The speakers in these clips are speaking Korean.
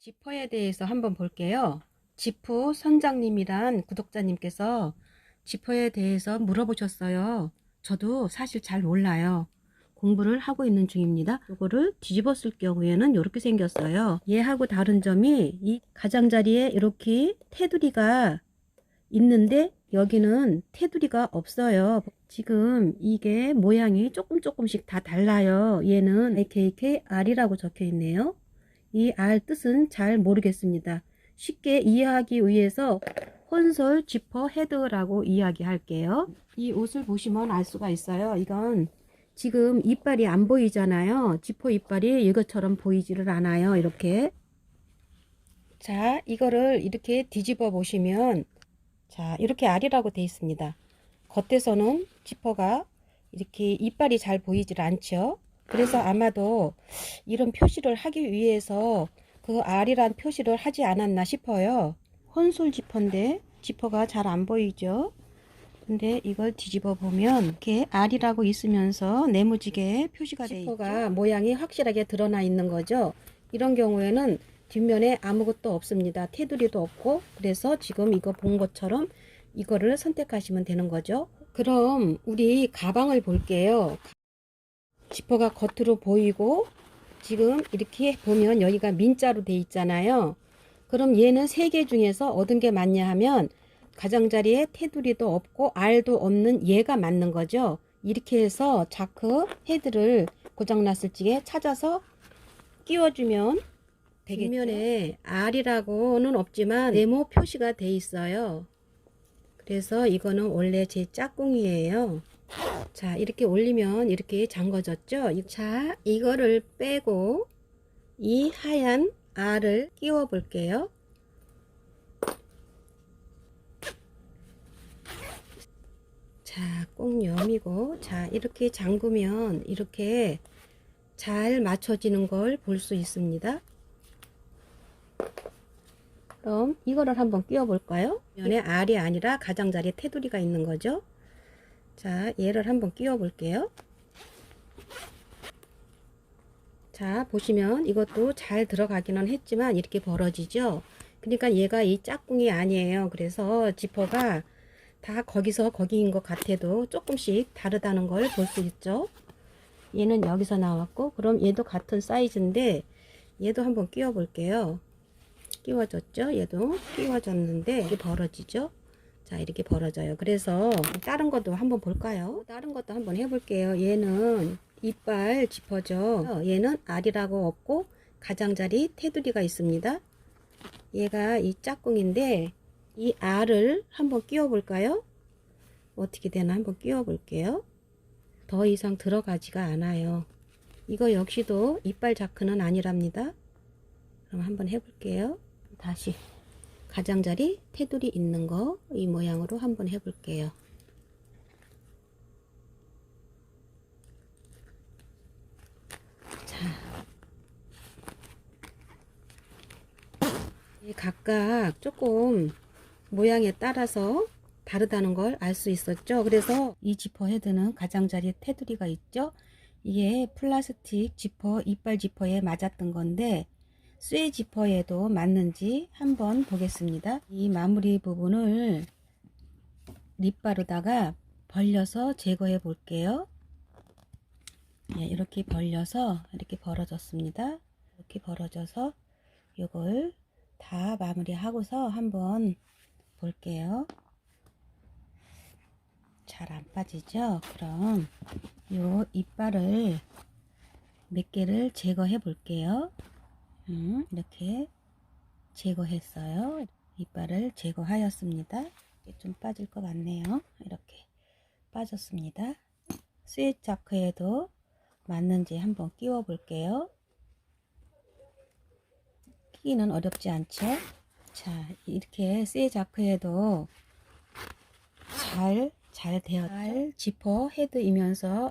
지퍼에 대해서 한번 볼게요. 지프 선장님이란 구독자님께서 지퍼에 대해서 물어보셨어요. 저도 사실 잘 몰라요. 공부를 하고 있는 중입니다. 이거를 뒤집었을 경우에는 이렇게 생겼어요. 얘하고 다른 점이 이 가장자리에 이렇게 테두리가 있는데 여기는 테두리가 없어요. 지금 이게 모양이 조금 조금씩 다 달라요. 얘는 AKKR이라고 적혀 있네요. 이 R 뜻은 잘 모르겠습니다. 쉽게 이해하기 위해서 혼솔 지퍼 헤드라고 이야기할게요. 이 옷을 보시면 알 수가 있어요. 이건 지금 이빨이 안 보이잖아요. 지퍼 이빨이 이것처럼 보이지를 않아요. 이렇게. 자, 이거를 이렇게 뒤집어 보시면 자, 이렇게 R이라고 되어 있습니다. 겉에서는 지퍼가 이렇게 이빨이 잘 보이질 않죠. 그래서 아마도 이런 표시를 하기 위해서 그 R이란 표시를 하지 않았나 싶어요. 혼솔 지퍼인데 지퍼가 잘 안 보이죠. 근데 이걸 뒤집어 보면 이렇게 R이라고 있으면서 네모지게 표시가 되어 있죠. 지퍼가 모양이 확실하게 드러나 있는 거죠. 이런 경우에는 뒷면에 아무것도 없습니다. 테두리도 없고 그래서 지금 이거 본 것처럼 이거를 선택하시면 되는 거죠. 그럼 우리 가방을 볼게요. 지퍼가 겉으로 보이고 지금 이렇게 보면 여기가 민자로 돼 있잖아요. 그럼 얘는 세 개 중에서 얻은 게 맞냐 하면 가장자리에 테두리도 없고 알도 없는 얘가 맞는 거죠. 이렇게 해서 자크 헤드를 고장났을 적에 찾아서 끼워주면. 뒷면에 R이라고는 없지만 네모 표시가 돼 있어요. 그래서 이거는 원래 제 짝꿍이에요. 자, 이렇게 올리면 이렇게 잠궈졌죠? 자, 이거를 빼고 이 하얀 알을 끼워 볼게요. 자, 꼭 여미고 자, 이렇게 잠그면 이렇게 잘 맞춰지는 걸 볼 수 있습니다. 그럼 이거를 한번 끼워 볼까요? 면에 알이 아니라 가장자리에 테두리가 있는 거죠. 자, 얘를 한번 끼워 볼게요. 자, 보시면 이것도 잘 들어가기는 했지만 이렇게 벌어지죠. 그러니까 얘가 이 짝꿍이 아니에요. 그래서 지퍼가 다 거기서 거기인 것 같아도 조금씩 다르다는 걸 볼 수 있죠. 얘는 여기서 나왔고 그럼 얘도 같은 사이즈인데 얘도 한번 끼워 볼게요. 끼워졌죠? 얘도 끼워졌는데 이게 벌어지죠? 자 이렇게 벌어져요. 그래서 다른 것도 한번 볼까요? 다른 것도 한번 해볼게요. 얘는 이빨 지퍼죠. 얘는 알이라고 없고 가장자리 테두리가 있습니다. 얘가 이 짝꿍인데 이 알을 한번 끼워 볼까요? 어떻게 되나 한번 끼워 볼게요. 더 이상 들어가지가 않아요. 이거 역시도 이빨 자크는 아니랍니다. 그럼 한번 해볼게요. 다시 가장자리 테두리 있는 거 이 모양으로 한번 해볼게요. 자, 이 각각 조금 모양에 따라서 다르다는 걸 알 수 있었죠. 그래서 이 지퍼 헤드는 가장자리 테두리가 있죠. 이게 플라스틱 지퍼, 이빨 지퍼에 맞았던 건데 쇠 지퍼에도 맞는지 한번 보겠습니다. 이 마무리 부분을 립바르다가 벌려서 제거해 볼게요. 네, 이렇게 벌려서 이렇게 벌어졌습니다. 이렇게 벌어져서 이걸 다 마무리하고서 한번 볼게요. 잘 안 빠지죠? 그럼 요 이빨을 몇 개를 제거해 볼게요. 음, 이렇게 제거했어요. 이빨을 제거하였습니다. 좀 빠질 것 같네요. 이렇게 빠졌습니다. 스윗 자크에도 맞는지 한번 끼워 볼게요. 끼기는 어렵지 않죠? 자, 이렇게 스윗 자크에도 잘, 잘 되어, 잘 지퍼 헤드이면서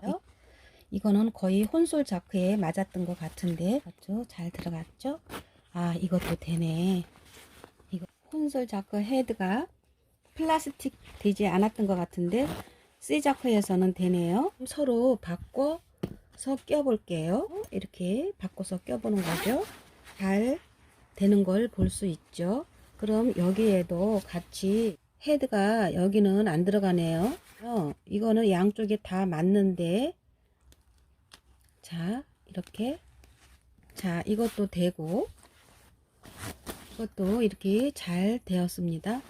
이거는 거의 혼솔 자크에 맞았던 것 같은데 아주 잘 들어갔죠? 아 이것도 되네 이거 혼솔 자크 헤드가 플라스틱 되지 않았던 것 같은데 C 자크에서는 되네요 서로 바꿔서 껴볼게요 이렇게 바꿔서 껴보는 거죠 잘 되는 걸 볼 수 있죠. 그럼 여기에도 같이 헤드가 여기는 안 들어가네요. 어, 이거는 양쪽에 다 맞는데 자 이렇게 자 이것도 되고 이것도 이렇게 잘 되었습니다.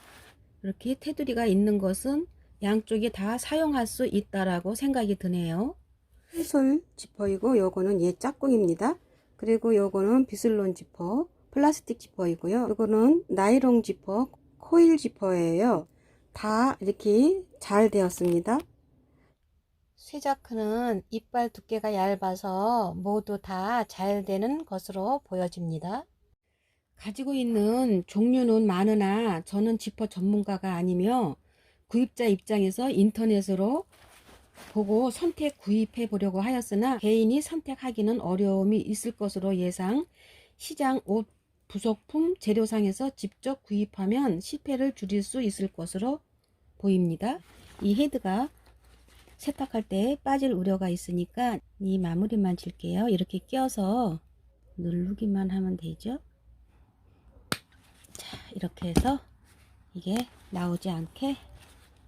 이렇게 테두리가 있는 것은 양쪽에 다 사용할 수 있다라고 생각이 드네요. 휘솔 지퍼이고 요거는 얘 짝꿍입니다. 그리고 요거는 비슬론 지퍼, 플라스틱 지퍼이고요. 요거는 나이롱 지퍼, 코일 지퍼예요. 다 이렇게 잘 되었습니다. 쇠자크는 이빨 두께가 얇아서 모두 다 잘 되는 것으로 보여집니다. 가지고 있는 종류는 많으나 저는 지퍼 전문가가 아니며 구입자 입장에서 인터넷으로 보고 선택 구입해 보려고 하였으나 개인이 선택하기는 어려움이 있을 것으로 예상 시장 옷 부속품 재료상에서 직접 구입하면 실패를 줄일 수 있을 것으로 보입니다. 이 헤드가 세탁할 때 빠질 우려가 있으니까 이 마무리만 질게요. 이렇게 껴서 누르기만 하면 되죠. 자, 이렇게 해서 이게 나오지 않게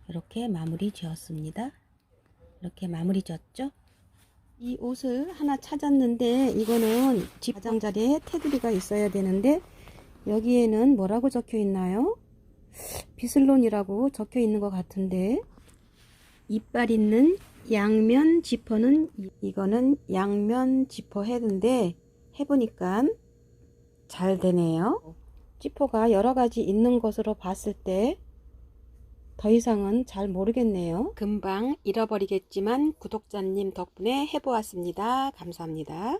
이렇게 마무리 지었습니다. 이렇게 마무리 지었죠. 이 옷을 하나 찾았는데 이거는 집 가장자리에 테두리가 있어야 되는데 여기에는 뭐라고 적혀 있나요? 비슬론이라고 적혀 있는 것 같은데 이빨 있는 양면 지퍼는 이- 이거는 양면 지퍼 헤드인데 해보니까 잘 되네요. 지퍼가 여러 가지 있는 것으로 봤을 때 더 이상은 잘 모르겠네요. 금방 잃어버리겠지만 구독자님 덕분에 해보았습니다. 감사합니다.